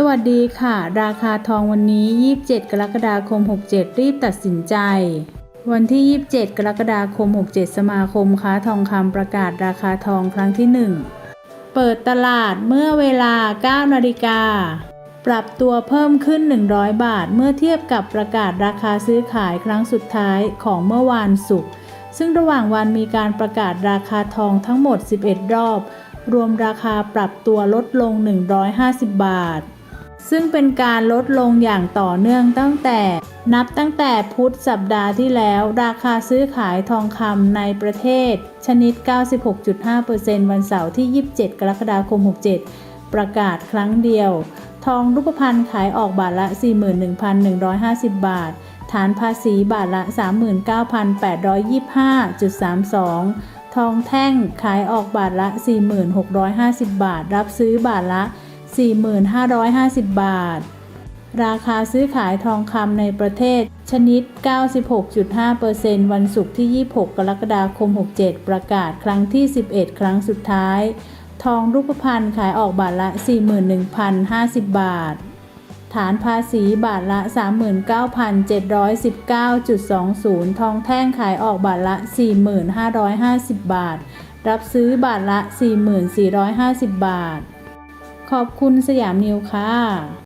สวัสดีค่ะ ราคาทองวันนี้ 27 กรกฎาคม 67 รีบตัดสินใจ วันที่ 27 กรกฎาคม 67 สมาคมค้าทองคำประกาศราคาทองครั้งที่ 1 เปิดตลาดเมื่อเวลา 9 นาฬิกา ปรับตัวเพิ่มขึ้น 100 บาทเมื่อเทียบกับประกาศราคาซื้อขายครั้งสุดท้ายของเมื่อวานศุกร์ ซึ่งระหว่างวันมีการประกาศราคาทองทั้งหมด 11 รอบ รวมราคาปรับตัวลดลง 150 บาท ซึ่งเป็นการลดลงอย่างต่อเนื่องตั้งแต่นับตั้งแต่พุธสัปดาห์ที่แล้ว ราคาซื้อขายทองคำในประเทศ ชนิด 96.5%วันเสาร์ที่ 27 กรกฎาคม 67 ประกาศครั้งเดียว ทองรูปพรรณขายออกบาทละ 41,150 บาท ฐานภาษีบาทละ 39,825.32 ทองแท่งขายออกบาทละ 4,650 บาท รับซื้อบาทละ 4,550 บาท ราคาซื้อขายทองคำในประเทศ ชนิด 96.5%วันศุกร์ที่ 26 กรกฎาคม 67 ประกาศครั้งที่ 11 ครั้งสุดท้าย ทองรูปพรรณขายออกบาทละ 41,050 บาท ฐานภาษีบาทละ 39,719.20 ทองแท่งขายออกบาทละ 4,550 บาท รับซื้อบาทละ 4,450 บาท ขอบคุณสยามนิวค่ะ